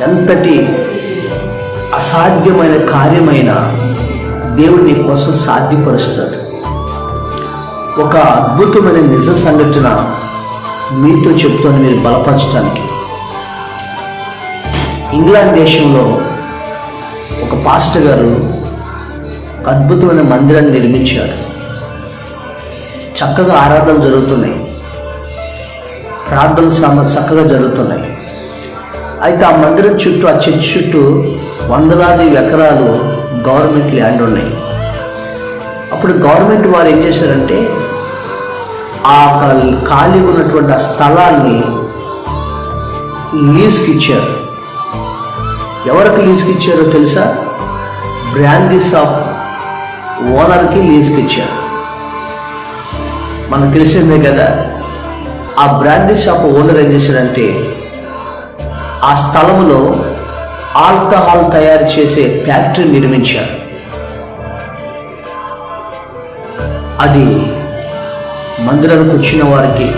ఎంతటి అసాధ్యమైన కార్యమైన దేవుడు నీ కోసం సాధ్యపరుస్తాడు. ఒక అద్భుతమైన నిజ సంఘటన మీతో చెప్తాను మీరు బలపరచడానికి. ఇంగ్లాండ్ దేశంలో ఒక పాస్టర్ గారు ఒక అద్భుతమైన మందిరాన్ని నిర్మించారు. చక్కగా ఆరాధనలు జరుగుతున్నాయి. ప్రార్థనలు సమ చక్కగా జరుగుతున్నాయి. అయితే ఆ మందిరం చుట్టూ ఆ చర్చ్ చుట్టూ వందలాది ఎకరాలు గవర్నమెంట్ ల్యాండ్ ఉన్నాయి. అప్పుడు గవర్నమెంట్ వారు ఏం చేశారంటే ఆ ఖాళీ ఉన్నటువంటి ఆ స్థలాన్ని లీజ్కి ఇచ్చారు. ఎవరికి లీజ్కి ఇచ్చారో తెలుసా? బ్రాండీ షాప్ ఓనర్కి లీజ్కి ఇచ్చారు. మనకు తెలిసిందే కదా ఆ బ్రాండీ షాప్ ఓనర్ ఏం చేశాడంటే ఆ స్థలంలో ఆల్కహాల్ తయారు చేసే ఫ్యాక్టరీ నిర్మించారు. అది మందిరానికి వచ్చిన వారికి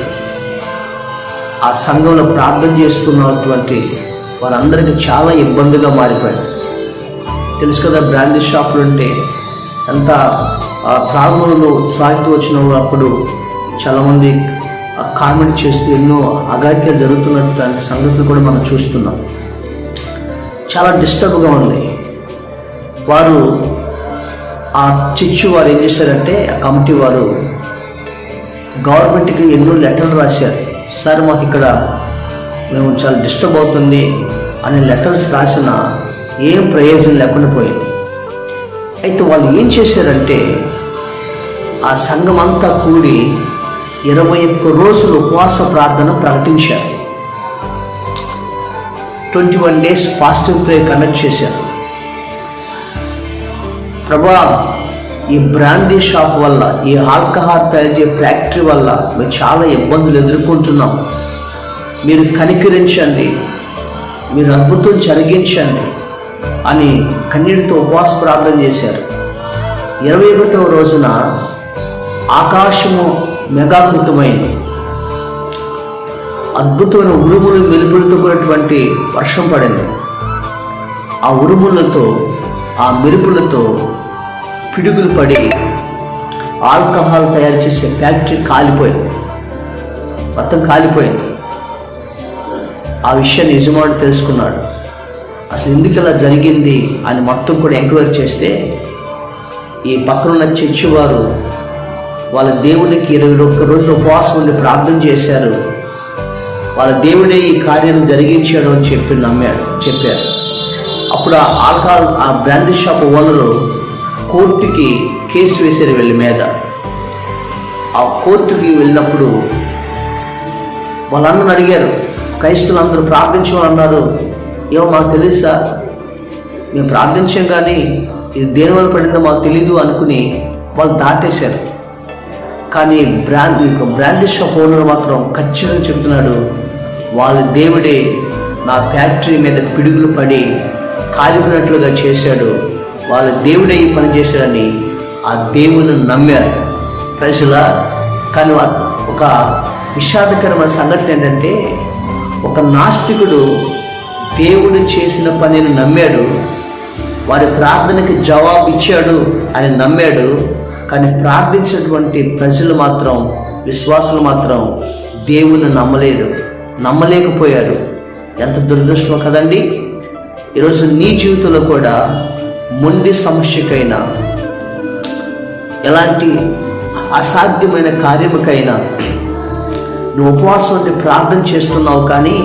ఆ సంఘంలో ప్రార్థన చేస్తున్నటువంటి వారందరికీ చాలా ఇబ్బందిగా మారిపోయింది తెలుసు కదా బ్రాండీ షాపులు అంటే ఎంత ఆ, త్రాగులో వచ్చినప్పుడు వచ్చిన చాలామంది కామెంట్ చేస్తూ ఎన్నో అగాత్యాలు జరుగుతున్నటువంటి సంగతులు కూడా మనం చూస్తున్నాం. చాలా డిస్టర్బ్గా ఉంది. వారు ఆ చిచ్చు వారు ఏం చేశారంటే ఆ కమిటీ వారు గవర్నమెంట్కి ఎన్నో లెటర్లు రాశారు. సార్ మాకు ఇక్కడ మేము చాలా డిస్టర్బ్ అవుతుంది అనే లెటర్స్ రాసిన ఏం ప్రయోజనం లేకుండా పోయింది. అయితే వాళ్ళు ఏం చేశారంటే ఆ సంఘం అంతా కూడి ఇరవై ఒక్క రోజులు ఉపవాస ప్రార్థన ప్రకటించారు. Twenty one days fasting pray conduct చేశారు. ప్రభా ఈ బ్రాండీ షాప్ వల్ల ఈ ఆల్కహాల్ తయారు ఫ్యాక్టరీ వల్ల మేము చాలా ఇబ్బందులు ఎదుర్కొంటున్నాం. మీరు కనికరించండి. మీరు అద్భుతం జరిగించండి అని కన్నీటితో ఉపవాస ప్రార్థన చేశారు. ఇరవై ఒకటవ రోజున ఆకాశము మెగాకృతమైంది. అద్భుతమైన ఉరుములు మెరుపులతో కూడినటువంటి వర్షం పడింది. ఆ ఉరుములతో ఆ మెరుపులతో పిడుగులు పడి ఆల్కహాల్ తయారు చేసే ఫ్యాక్టరీ కాలిపోయింది. మొత్తం కాలిపోయింది. ఆ విషయాన్ని యజమానుడు తెలుసుకున్నాడు. అసలు ఎందుకు ఇలా జరిగింది అని మొత్తం కూడా ఎంక్వైరీ చేస్తే ఈ పక్కనున్న చర్చి వారు వాళ్ళ దేవునికి ఇరవై ఒక్క రోజులు ఉపవాసం ఉండి ప్రార్థన చేశారు. వాళ్ళ దేవుడే ఈ కార్యం జరిగించాడు అని చెప్పి నమ్మాడు చెప్పారు. అప్పుడు ఆ ఆల్కహాల్ ఆ బ్రాండీ షాప్ ఓనరు కోర్టుకి కేసు వేశారు వీళ్ళ మీద. ఆ కోర్టుకి వెళ్ళినప్పుడు వాళ్ళందరూ అడిగారు క్రైస్తులందరూ ప్రార్థించమన్నారు ఏమో మాకు తెలుసా మేము ప్రార్థించాం కానీ ఇది దేని వల్ల పడిందో మాకు తెలీదు అనుకుని వాళ్ళు దాటేశారు. కానీ బ్రాండ్ బ్రాండ్ షాప్ ఓనర్ మాత్రం ఖచ్చితంగా చెప్తున్నాడు వాళ్ళ దేవుడే నా ఫ్యాక్టరీ మీద పిడుగులు పడి కాలిపోయినట్లుగా చేశాడు వాళ్ళ దేవుడే ఈ పని చేశాడని ఆ దేవుని నమ్మారు. ప్రజలా కానీ ఒక విషాదకరమైన సంఘటన ఏంటంటే ఒక నాస్తికుడు దేవుడు చేసిన పనిని నమ్మాడు వారి ప్రార్థనకి జవాబు ఇచ్చాడు అని నమ్మాడు కానీ ప్రార్థించినటువంటి ప్రజలు మాత్రం విశ్వాసులు మాత్రం దేవుని నమ్మలేదు. నమ్మలేకపోయారు. ఎంత దురదృష్టం కదండి. ఈరోజు నీ జీవితంలో కూడా మొండి సమస్యకైనా ఎలాంటి అసాధ్యమైన కార్యముకైనా నువ్వు ఉపవాసం అంటే ప్రార్థన చేస్తున్నావు కానీ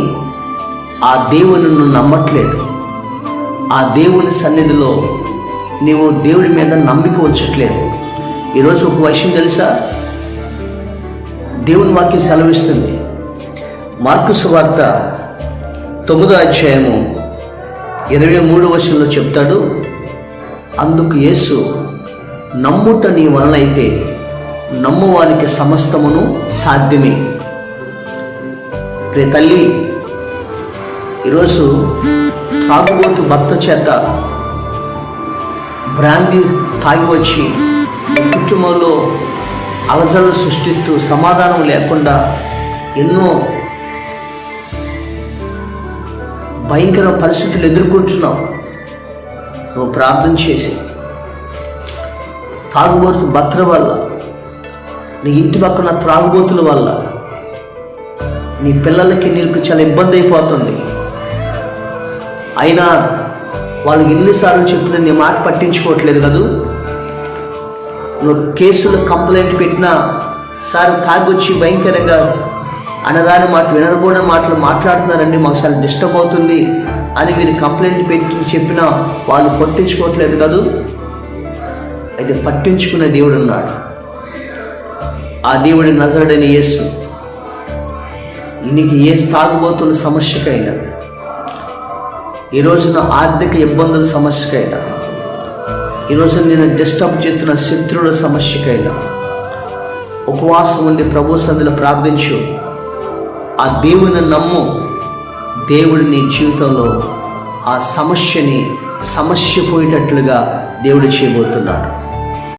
ఆ దేవుని నువ్వు నమ్మట్లేదు. ఆ దేవుని సన్నిధిలో నీవు దేవుడి మీద నమ్మిక ఉంచట్లేదు. ఈరోజు ఒక విషయం తెలుసా? దేవుని వాక్యం సెలవిస్తుంది. మార్కు సువార్త తొమ్మిదో అధ్యాయము ఇరవై మూడు వర్షంలో చెప్తాడు అందుకు యేసు నమ్ముట నీ వలనైతే నమ్మువానికి సమస్తమును సాధ్యమే. రే తల్లి ఈరోజు తాగుబోతు భర్త చేత బ్రాందీ తాగి వచ్చి కుటుంబంలో అలజడులు సృష్టిస్తూ సమాధానం లేకుండా ఎన్నో భయంకర పరిస్థితులు ఎదుర్కొంటున్నావు. నువ్వు ప్రార్థన చేసి తాగుబోతు భర్తల వల్ల నీ ఇంటి పక్కన త్రాగుబోతుల వల్ల నీ పిల్లలకి నీకు చాలా ఇబ్బంది అయిపోతుంది. అయినా వాళ్ళు ఎన్నిసార్లు చెప్పిన నీ మాట పట్టించుకోవట్లేదు కదూ? కేసులు కంప్లైంట్ పెట్టినా సార్ తాగొచ్చి భయంకరంగా అనగానే మాట వినకూడని మాటలు మాట్లాడుతున్నారండి మాకు చాలా డిస్టర్బ్ అవుతుంది అని మీరు కంప్లైంట్ పెట్టి చెప్పినా వాళ్ళు పట్టించుకోవట్లేదు కదూ. అయితే పట్టించుకునే దేవుడు ఉన్నాడు. ఆ దేవుడి నజరుడైన యేసు. నీకు ఏ తాగుబోతుల సమస్యకైనా ఈ రోజున ఆర్థిక ఇబ్బందుల సమస్యకైనా ఈరోజు నేను డిస్టర్బ్ చేస్తున్న శత్రువుల సమస్యకైనా ఉపవాసం ఉండి ప్రభు సందులో ప్రార్థించు. ఆ దేవుని నమ్ము. దేవుడు నీ జీవితంలో ఆ సమస్యని సమస్య పోయేటట్లుగా దేవుడు చేయబోతున్నాడు.